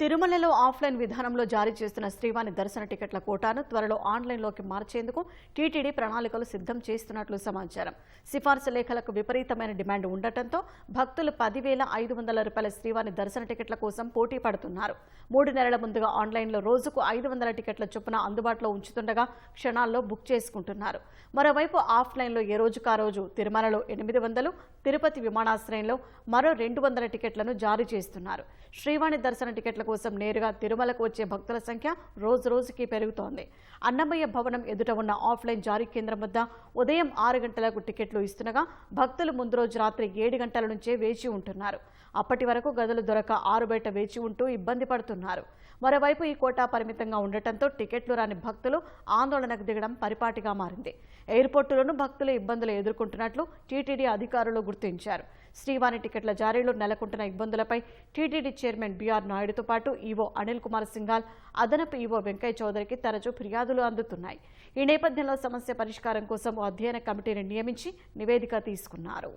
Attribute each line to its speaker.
Speaker 1: తిరుమలలో ఆఫ్లైన్ విధానంలో జారీ చేస్తున్న శ్రీవాణి దర్శన టికెట్ల కోటాను త్వరలో ఆన్లైన్లోకి మార్చేందుకు టీటీడీ ప్రణాళికలు సిద్ధం చేస్తున్నట్లు సమాచారం. సిఫార్సు లేఖలకు విపరీతమైన డిమాండ్ ఉండటంతో భక్తులు పదివేల ఐదు వందల రూపాయల శ్రీవాణి దర్శన టికెట్ల కోసం పోటీ పడుతున్నారు. మూడు నెలల ముందుగా ఆన్లైన్లో రోజుకు ఐదు వందల టికెట్ల చొప్పున అందుబాటులో ఉంచుతుండగా క్షణాల్లో బుక్ చేసుకుంటున్నారు. మరోవైపు ఆఫ్లైన్లో ఏ రోజుకా ఆ రోజు తిరుమలలో ఎనిమిది వందలు తిరుపతి విమానాశ్రయంలో మరో రెండు వందల టికెట్లను జారీ చేస్తున్నారు. శ్రీవాణి దర్శన టికెట్ల కోసం నేరుగా తిరుమలకు వచ్చే భక్తుల సంఖ్య రోజు రోజుకి పెరుగుతోంది. అన్నమయ్య భవనం ఎదుట ఉన్న ఆఫ్లైన్ జారీ కేంద్రం వద్ద ఉదయం ఆరు గంటలకు టికెట్లు ఇస్తుండగా భక్తులు ముందు రోజు రాత్రి ఏడు గంటల నుంచే వేచి ఉంటున్నారు. అప్పటి వరకు గదులు దొరక ఆరు బయట వేచి ఉంటూ ఇబ్బంది పడుతున్నారు. మరోవైపు ఈ కోటా పరిమితంగా ఉండటంతో టికెట్లు రాని భక్తులు ఆందోళనకు దిగడం పరిపాటిగా మారింది. ఎయిర్పోర్టులోనూ భక్తులు ఇబ్బందులు ఎదుర్కొంటున్నట్లు టీటీడీ అధికారులు గుర్తించారు. శ్రీవాణి టికెట్ల జారీలో నెలకొంటున్న ఇబ్బందులపై టీటీడీ చైర్మన్ బీఆర్ నాయుడుతో పాటు ఈవో అనిల్ కుమార్ సింఘాల్ అదనపు ఈవో వెంకయ్య చౌదరికి తరచూ ఫిర్యాదులు అందుతున్నాయి. ఈ నేపథ్యంలో సమస్య పరిష్కారం కోసం అధ్యయన కమిటీని నియమించి నివేదిక తీసుకున్నారు.